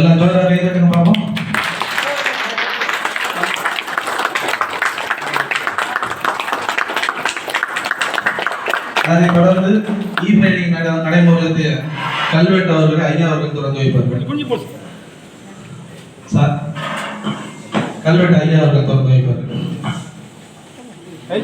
எல்லாம் ஜோரா கை தட்டுங்க பாப்போம். அதைத் தொடர்ந்து இ ஃபைலிங் நடைமுறைக்கு கல்வெட்டு அவர்கள் ஐயா அவர்கள் திறந்து வைப்பார்கள். சார் கல்வெட்டு ஐயா அவர்கள் திறந்து வைப்பார்கள். கை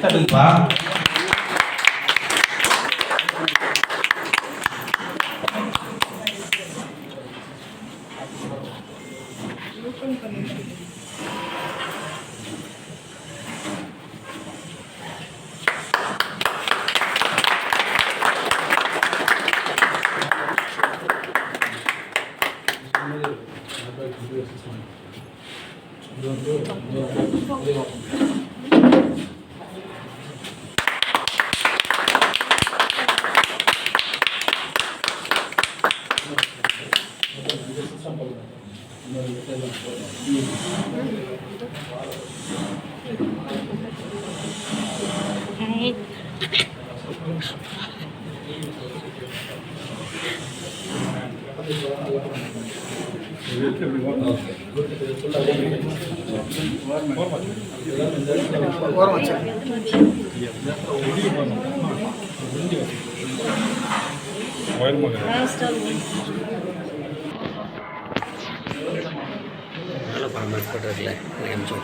நல்லா படம் ஃபோட்டோ இருக்குல்ல எனக்கு அனுப்பிச்சு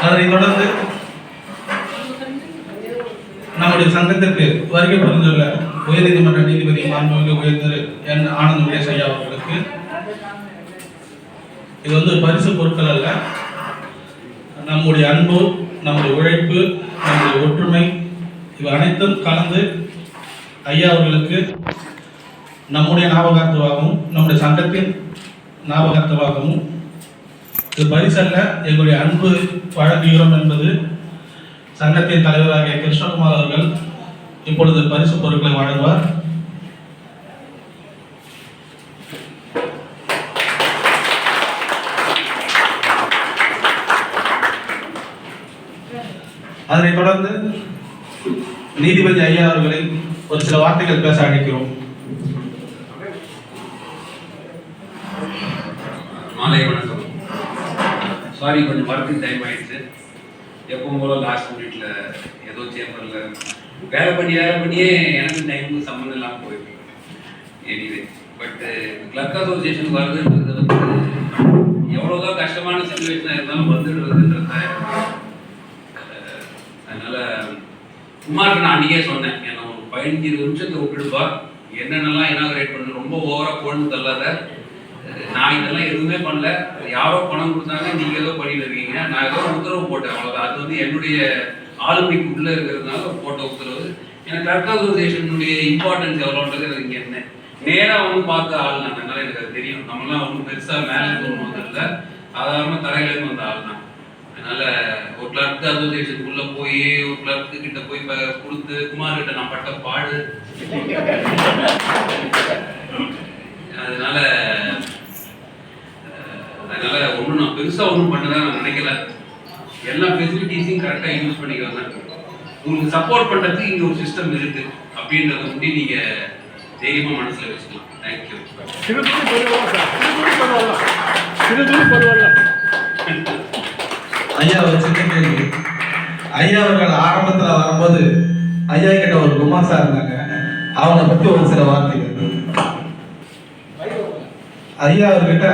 அதனை தொடர்ந்து நம்முடைய சங்கத்திற்கு வருகை புரிந்துள்ள உயர்நீதிமன்ற நீதிபதி மாண்புமிகு உயர்ந்த என் ஆனந்த் விடேஷ் ஐயா அவர்களுக்கு இது வந்து பரிசு பொருட்கள் அல்ல. நம்முடைய அன்பு நம்முடைய உழைப்பு நம்முடைய ஒற்றுமை இவை அனைத்தும் கலந்து ஐயா அவர்களுக்கு நம்முடைய ஞாபகார்த்தமாகவும் நம்முடைய சங்கத்தின் ஞாபகார்த்தமாகவும் இது பரிசல்ல எங்களுடைய அன்பு வழங்குகிறோம் என்பது சங்கத்தின் தலைவராகிய கிருஷ்ணகுமார் அவர்கள் இப்பொழுது பரிசு பொருட்களை வழங்குவார். அதனைத் தொடர்ந்து நீதிபதி ஐயா அவர்களை ஒரு சில வார்த்தைகள் பேச அழைக்கிறோம். மாலை வணக்கம். சாரி கொஞ்சம் ஒர்க்கு டைம் ஆயிடுச்சு. எப்பவும் போல லாஸ்ட் மினிட்ல ஏதோ சேம்பர்ல வேலை பண்ணி வேலை பண்ணியே எனக்கு டைமுக்கு சம்மந்தம் இல்லாமல் போயிருக்கு anyway but clerk uh, association வருதுன்றது வந்து எவ்வளோதான் கஷ்டமான சுச்சுவேஷனாக இருந்தாலும் வந்துடுறதுன்றத அதனால சும்மா நான் அன்றைக்கே சொன்னேன் என்ன ஒரு பதினஞ்சு இருபது நிமிஷத்தை விட்டுடுப்பா என்னென்னலாம் இனாகரேட் பண்ணு ரொம்ப ஓவராக போடணும் தள்ளாத. நான் இதெல்லாம் எதுவுமே பண்ணல. யாரோ பணம் கொடுத்தாங்க நீங்க ஏதோ பண்ணிட்டு இருக்கீங்க. நான் ஏதோ உத்தரவு போட்டேன் அவ்வளவுதான். அது வந்து என்னுடைய ஆளுமைக்கு உள்ள இருக்கிறதுனால போட்ட உத்தரவு. எனக்கு கிளர்க் அசோசியேஷனுடைய இம்பார்ட்டன்ஸ் எவ்வளோன்றது எனக்கு என்ன? நேரா வந்து பார்த்த ஆள் நான். அதனால எனக்கு அது தெரியும். நம்மளாம் ஒன்றும் பெருசா மேலே போகணும் ஒன்றும் வந்ததில்ல சாதாரண தரையிலேருந்து வந்த ஆள் தான். அதனால ஒரு கிளர்க் அசோசியேஷனுக்குள்ள போய் ஒரு கிளர்க்கு கிட்ட போய் கொடுத்து குமார் கிட்ட நான் பட்ட பாடு அதனால அஹ், அதனால பெருசா ஒன்றும் பண்ணதா நான் நினைக்கல. எல்லா ஃபெசிலிட்டிஸையும் கரெக்டாக யூஸ் பண்ணிக்கிறேன் தான் உங்களுக்கு சப்போர்ட் பண்றதுக்கு இங்க ஒரு சிஸ்டம் இருக்கு. அப்படின்றத முடி நீங்க தைரியமா மனசுல வச்சுக்கலாம். தேங்க்யூ ஐயா ஒரு சின்ன கேள்வி. ஐயா அவர்கள் ஆரம்பத்துல வரும்போது ஐயா கிட்ட ஒரு குமாசா இருந்தாங்க. அவனை பத்தி ஒரு சில வார்த்தைகள். ஐயா அவர்கிட்ட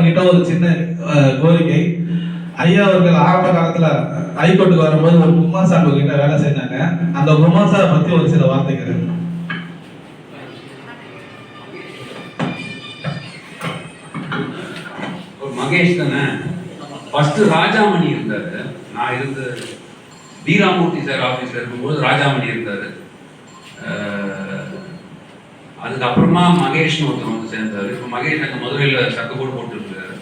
அவர்கிட்ட ஒரு சின்ன கோரிக்கை. ஐயா அவர்கள் ஆரம்ப காலத்துல ஹைகோர்ட்டுக்கு வரும்போது ஒரு குமாசா கிட்ட வேலை செஞ்சாங்க. அந்த குமாசா பத்தி ஒரு சில வார்த்தைகள். மகேஷ் தானே? ஃபர்ஸ்ட் ராஜாமணி இருந்தாரு. நான் இருந்த வீராமூர்த்தி சார் ஆஃபீஸ்ல இருக்கும்போது ராஜாமணி இருந்தாரு. அதுக்கப்புறமா மகேஷ்னு ஒருத்தர் வந்து சேர்ந்தாரு. இப்போ மகேஷ் அங்கே மதுரையில் சக்க போட்டு போட்டுருக்காரு.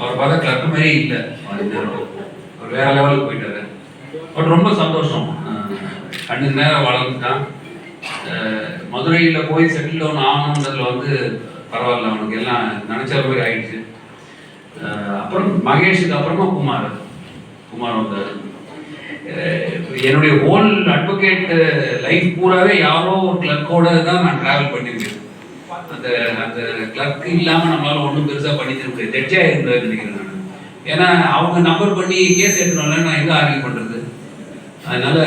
அவர் பார்த்தா கிளர்க் மாதிரியே இல்லை. அவர் வேற லெவலுக்கு போயிட்டாரு. பட் ரொம்ப சந்தோஷம். அஹ் கண்ணு நேரம் வளர்ந்துட்டான். மதுரையில் போய் செட்டில் டவுன் ஆகணுன்றதுல வந்து பரவாயில்ல. அவனுக்கு எல்லாம் நினச்ச மாதிரி ஆயிடுச்சு. அப்புறம் மகேஷுக்கு அப்புறமா குமார். குமார் வந்தார். என்னுடைய ஹோல் அட்வொகேட் லைஃப் பூராவே யாரோ ஒரு கிளர்க்கோட தான் நான் ட்ராவல் பண்ணியிருக்கேன் அந்த அந்த கிளர்க் இல்லாமல் நம்மளால ஒன்றும் பெருசாக பண்ணிக்க முடியாது. ஜட்ஜாக இருந்தார் நினைக்கிறேன் நான். ஏன்னா அவங்க நம்பர் பண்ணி கேஸ் எடுக்கணும்ல நான் எங்கே ஆர்கியூ பண்ணுறது அதனால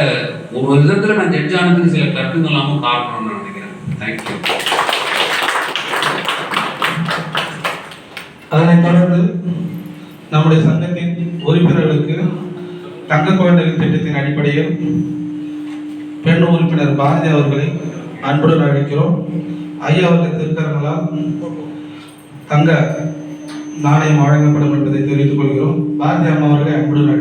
ஒரு விதத்தில் நான் ஜட்ஜ் ஆனதுக்கு சில கிளர்க்குங்க இல்லாமல் காரணம்னு நான் நினைக்கிறேன். தேங்க்யூ அதனைத் தொடர்ந்து நம்முடைய சங்கத்தின் உறுப்பினர்களுக்கு தங்க குழந்தைகள் திட்டத்தின் அடிப்படையில் பெண் உறுப்பினர் பாரதி அவர்களை அன்புடன் அழைக்கிறோம். ஐயா அவர்கள் திருக்கரங்களால் தங்க நாணயம் வழங்கப்படும் என்பதை தெரிவித்துக் கொள்கிறோம். பாரதி அம்மா அவர்களை அன்புடன்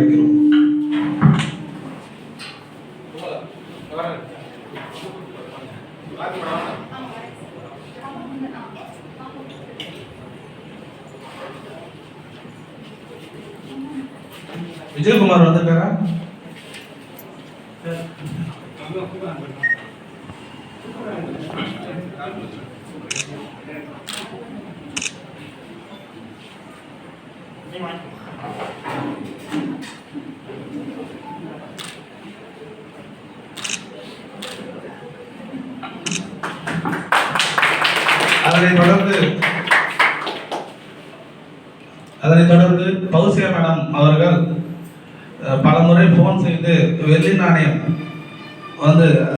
அழைக்கிறோம் விஜயகுமார் வந்திருக்காரா? அதனை தொடர்ந்து அதனைத் தொடர்ந்து பௌசியா மேடம் அவர்கள் பல பலமுறை ஃபோன் செய்து வெள்ளி நாணயம் வந்து